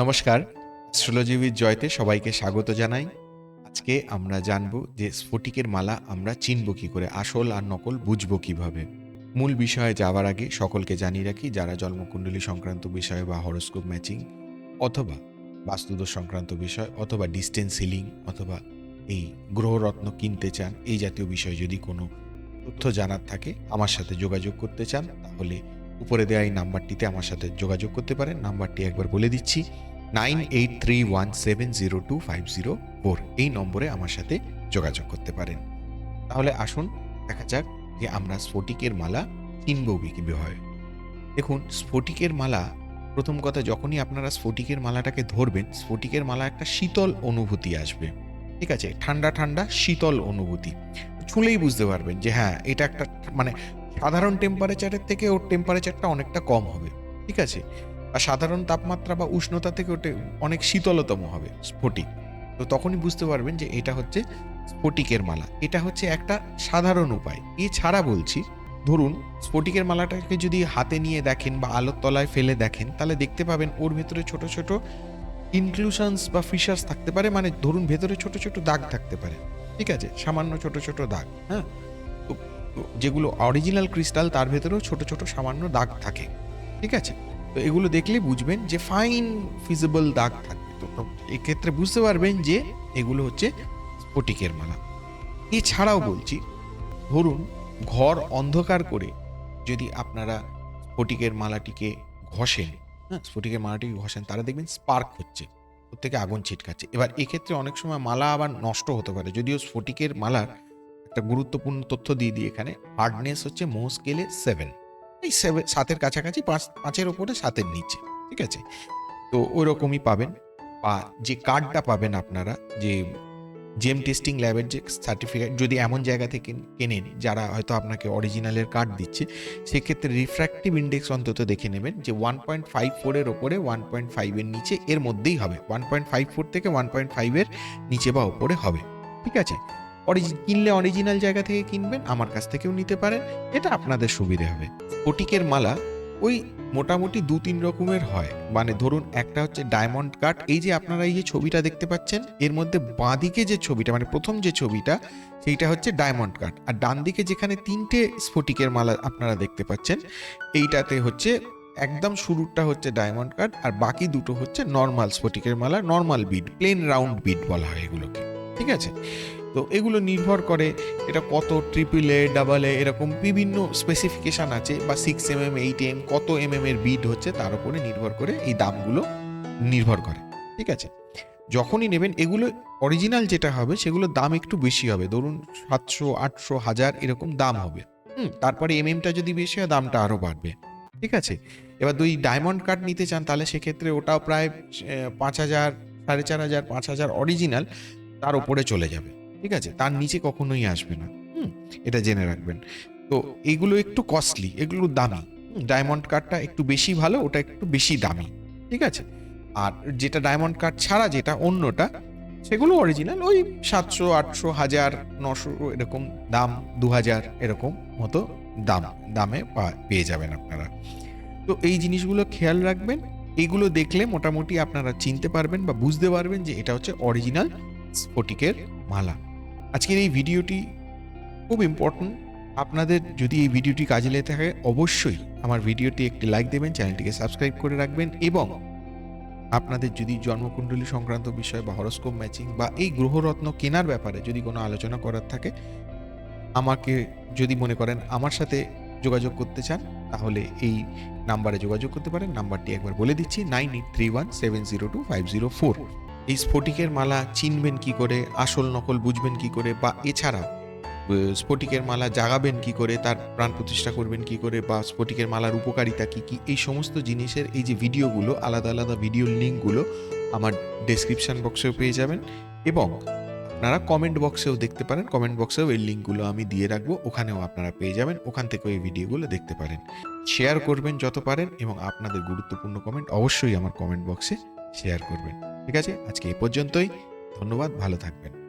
নমস্কার অ্যাস্ট্রোলজিবিদ জয়তে সবাইকে স্বাগত জানাই। আজকে আমরা জানব যে স্ফটিকের মালা আমরা চিনব কী করে, আসল আর নকল বুঝব কীভাবে। মূল বিষয়ে যাওয়ার আগে সকলকে জানিয়ে রাখি, যারা জন্মকুণ্ডলী সংক্রান্ত বিষয় বা হরোস্কোপ ম্যাচিং অথবা বাস্তুদোষ সংক্রান্ত বিষয় অথবা ডিস্টেন্স হিলিং অথবা এই গ্রহরত্ন কিনতে চান, এই জাতীয় বিষয়ে যদি কোনো তথ্য জানার থাকে, আমার সাথে যোগাযোগ করতে চান, তাহলে উপরে দেওয়া এই নাম্বারটিতে আমার সাথে যোগাযোগ করতে পারেন। নাম্বারটি একবার বলে দিচ্ছি, nine eight three one seven zero two five zero four. এই নম্বরে আমার সাথে যোগাযোগ করতে পারেন। তাহলে আসুন, দেখা যাক যে আমরা স্ফটিকের মালা কিনব কীভাবে দেখুন, স্ফটিকের মালা, প্রথম কথা যখনই আপনারা স্ফটিকের মালাটাকে ধরবেন, স্ফটিকের মালা একটা শীতল অনুভূতি আসবে। ঠিক আছে? ঠান্ডা ঠান্ডা, শীতল অনুভূতি। ছুঁলেই বুঝতে পারবেন যে হ্যাঁ এটা একটা মানে সাধারণ টেম্পারেচারের থেকে ওর টেম্পারেচারটা অনেকটা কম হবে, ঠিক আছে? আর সাধারণ তাপমাত্রা বা উষ্ণতা থেকে ওটা অনেক শীতলতম হবে, স্ফটিক। তো তখনই বুঝতে পারবেন যে এটা হচ্ছে স্ফটিকের মালা। এটা হচ্ছে একটা সাধারণ উপায়। এছাড়া বলছি, ধরুন স্ফটিকের মালাটাকে যদি হাতে নিয়ে দেখেন বা আলোর তলায় ফেলে দেখেন, তাহলে দেখতে পাবেন ওর ভেতরে ছোট ছোট ইনক্লুশনস বা ফিশার্স থাকতে পারে। মানে ধরুন ভেতরে ছোট ছোট দাগ থাকতে পারে, ঠিক আছে? সামান্য ছোট ছোট দাগ হ্যাঁ? যেগুলো অরিজিনাল ক্রিস্টাল তার ভেতরেও ছোট ছোট সামান্য দাগ থাকে। ঠিক আছে? তো এগুলো দেখলে বুঝবেন যে ফাইন ফিজিবল দাগ থাকবে। তো এক্ষেত্রে বুঝতে পারবেন যে এগুলো হচ্ছে স্ফটিকের মালা। এছাড়াও বলছি ধরুন ঘর অন্ধকার করে যদি আপনারা স্ফটিকের মালাটিকে ঘষেন হ্যাঁ স্ফটিকের মালাটিকে ঘষেন তারা দেখবেন স্পার্ক হচ্ছে ওর থেকে আগুন ছিটকাচ্ছে। এবার এক্ষেত্রে অনেক সময় মালা আবার নষ্ট হতে পারে যদিও স্ফটিকের মালার একটা গুরুত্বপূর্ণ তথ্য দিয়ে দিই এখানে। হার্ডনেস হচ্ছে মো স্কেলে সেভেন এই সেভেন সাতের কাছাকাছি, পাঁচ, পাঁচের ওপরে সাতের নিচে, ঠিক আছে? তো ওই রকমই পাবেন। বা যে কার্ডটা পাবেন আপনারা, যে জেম টেস্টিং ল্যাবের যে সার্টিফিকেট যদি এমন জায়গা থেকে কেনেন, যারা হয়তো আপনাকে অরিজিনালের কার্ড দিচ্ছে, সেক্ষেত্রে রিফ্র্যাক্টিভ ইন্ডেক্স অন্তত দেখে নেবেন যে ওয়ান পয়েন্ট ফাইভ ফোরের ওপরে ওয়ান পয়েন্ট ফাইভের নিচে, এর মধ্যেই হবে। ওয়ান পয়েন্ট ফাইভ ফোর থেকে ওয়ান পয়েন্ট ফাইভের নিচে বা ওপরে হবে, ঠিক আছে? অরিজি কিনলে অরিজিনাল জায়গা থেকে কিনবেন, আমার কাছ থেকেও নিতে পারেন, এটা আপনাদের সুবিধে হবে। স্ফটিকের মালা ওই মোটামুটি দু তিন রকমের হয়। মানে ধরুন, একটা হচ্ছে ডায়মন্ড কাট এই যে আপনারা এই যে ছবিটা দেখতে পাচ্ছেন, এর মধ্যে বাঁদিকে যে ছবিটা মানে প্রথম যে ছবিটা, সেইটা হচ্ছে ডায়মন্ড কাট আর ডান দিকে যেখানে তিনটে স্ফটিকের মালা আপনারা দেখতে পাচ্ছেন, এইটাতে হচ্ছে একদম শুরুরটা হচ্ছে ডায়মন্ড কাট আর বাকি দুটো হচ্ছে নর্মাল স্ফটিকের মালা normal bead plain round bead বলা হয় এগুলোকে। ঠিক আছে? তো এগুলো নির্ভর করে এটা কত ট্রিপল এ ডাবল এ এরকম বিভিন্ন স্পেসিফিকেশান আছে বা six M M eight M কত এম এম এর বিড হচ্ছে তার উপরে নির্ভর করে এই দামগুলো নির্ভর করে, ঠিক আছে? যখনই নেবেন এগুলো অরিজিনাল যেটা হবে সেগুলোর দাম একটু বেশি হবে, ধরুন সাতশো, আটশো, হাজার এরকম দাম হবে। হুম, তারপরে এম এমটা যদি বেশি হয় দামটা আরও বাড়বে, ঠিক আছে? এবার দুই ডায়মন্ড কার্ড নিতে চান তাহলে সেক্ষেত্রে ওটাও প্রায় পাঁচ হাজার, সাড়ে চার হাজার, পাঁচ হাজার অরিজিনাল তার উপরে চলে যাবে। ঠিক আছে? তার নিচে কখনোই আসবে না। হুম, এটা জেনে রাখবেন। তো এগুলো একটু কস্টলি এগুলো দামি। ডায়মন্ড কার্ডটা একটু বেশি ভালো, ওটা একটু বেশি দামি। ঠিক আছে? আর যেটা ডায়মন্ড কার্ড ছাড়া যেটা অন্যটা, সেগুলো অরিজিনাল ওই সাতশো, আটশো, হাজার, নশো এরকম দাম, দু হাজার এরকম মতো দাম, দামে পেয়ে যাবেন আপনারা। তো এই জিনিসগুলো খেয়াল রাখবেন। এগুলো দেখলে মোটামুটি আপনারা চিনতে পারবেন বা বুঝতে পারবেন যে এটা হচ্ছে অরিজিনাল স্ফটিকের মালা। আজকের এই ভিডিওটি খুব ইম্পর্ট্যান্ট আপনাদের যদি এই ভিডিওটি কাজে লেগে থাকে, অবশ্যই আমার ভিডিওটি একটি লাইক দেবেন, চ্যানেলটিকে সাবস্ক্রাইব করে রাখবেন এবং আপনাদের যদি জন্মকুণ্ডলী সংক্রান্ত বিষয় বা হরস্কোপ ম্যাচিং বা এই গ্রহরত্ন কেনার ব্যাপারে যদি কোনো আলোচনা করার থাকে, আমাকে যদি মনে করেন আমার সাথে যোগাযোগ করতে চান, তাহলে এই নাম্বারে যোগাযোগ করতে পারেন। নাম্বারটি একবার বলে দিচ্ছি nine eight three one seven zero two five zero four এই স্ফটিকের মালা চিনবেন কি করে, আসল নকল বুঝবেন কি করে, বা এছাড়া স্ফটিকের মালা জাগাবেন কি করে, তার প্রাণ প্রতিষ্ঠা করবেন কি করে, বা স্ফটিকের মালার উপকারিতা কি কি, এই সমস্ত জিনিসের এই যে ভিডিওগুলো, আলাদা আলাদা ভিডিও লিঙ্কগুলো আমার ডেসক্রিপশন বক্সেও পেয়ে যাবেন। এবং আপনারা কমেন্ট বক্সেও দেখতে পারেন কমেন্ট বক্সেও এই লিঙ্কগুলো আমি দিয়ে রাখব, ওখানেও আপনারা পেয়ে যাবেন, ওখান থেকেও এই ভিডিওগুলো দেখতে পারেন। শেয়ার করবেন যত পারেন, এবং আপনাদের গুরুত্বপূর্ণ কমেন্ট অবশ্যই আমার কমেন্ট বক্সে শেয়ার করবেন। ঠিক আছে? আজকে এ পর্যন্তই। ধন্যবাদ ভালো থাকবেন।